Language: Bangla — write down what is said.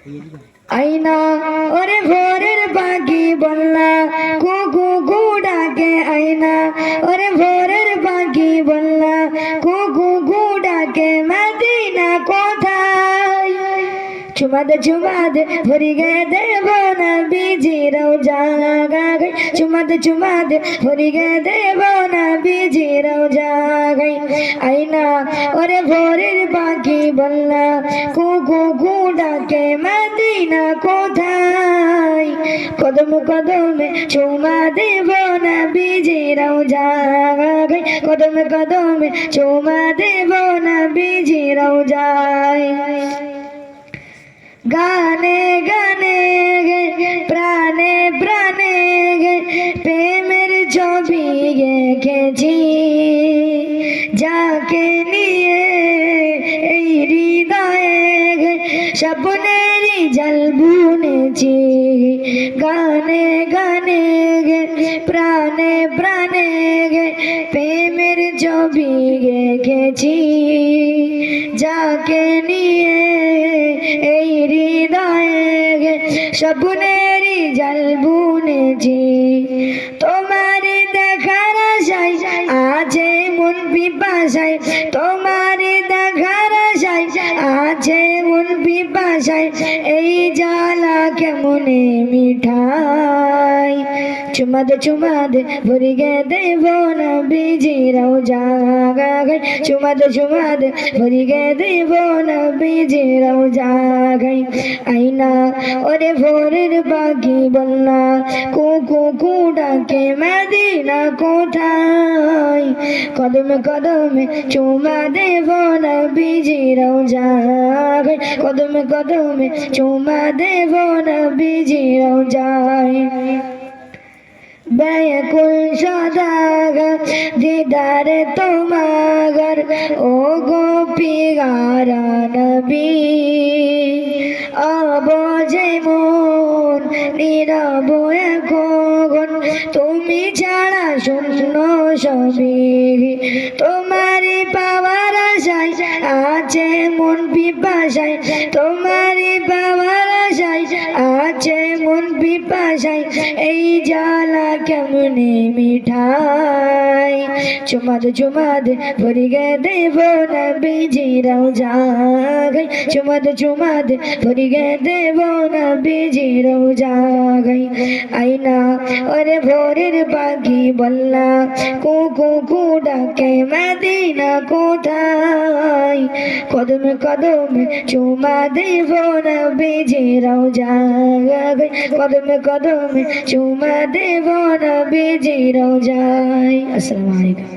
আইনা ওরে ভোরের বাগি বললা, কুকু কুডাকে আইনা। ওরে ভোরের বাগি বললা, কুকু কুডাকে মাদিনা কোথায়? চুমাদে চুমাদে ভরি গে দেব না বিজি রও জাগাই চুমাদে চুমাদে ভরি গে দেব না বিজি রও জাগাই আইনা, ওরে ভোরের পাখি বললা কুকু কুডাকে মদিনা কোথায়? কদম কদমে চুমা দেব না বিজি রও জাগাই কদম কদমে চুমা দেব না বিজি রও যায় গানে গানে যাকে নিয়ে এই হৃদয়ে স্বপ্নেরই জল বুনেছি। গানে গানে গে, প্রাণে প্রাণে গে, প্রেমের ছবি গেছি যাকে নিয়ে এই হৃদয়ে স্বপ্নেরই জল বুনেছি। তোমার পিপাসায় তোমার দেখার আশায় আছে মন পিপাসায় এই জ্বালা কেমনে মিঠাই চুমাদে চুমাদে ভরি গে দেব না বিজিরাও জাগাই চুমাদে চুমাদে ভরি গে দেব না বিজিরাও জাগাই। আইনা, ওরে ভোরের পাখি বললা কুকু কুডাকে মদিনা কোথায়? কদমে কদমে চুমা দেব না বিজিরাও জাগাই কদমে কদমে চুমা দেব না বিজিরাও যায় ব্যাকুল সদাগ দিদারে তোমাগর ও গোপী গারা নবী। অবজে মন নীরব এখন তুমি ছাড়া শূন্য সবই তোমারই পাওয়ার আশায় আছে মন পিপাসায়, তোমারই পাওয়ার আশায় আছে মন পিপাসায়, এই জ্বালা কেমনে মিঠাই? চুমাদ চুমাদ ভরি গে দেব না বিজিরাও জাগাই। চুমাদ চুমাদ ভরি গে দেব না বিজিরাও জাগাই। আইনা, ওরে ভোরের পাখি বললা কুকু কুডাকে মদিনা কোথায়? কদমে কদমে চুমা দেব না বিজিরাও জাগাই কদমে কদমে চুমা দেব না বিজিরাও যায় আসসালামু আলাইকুম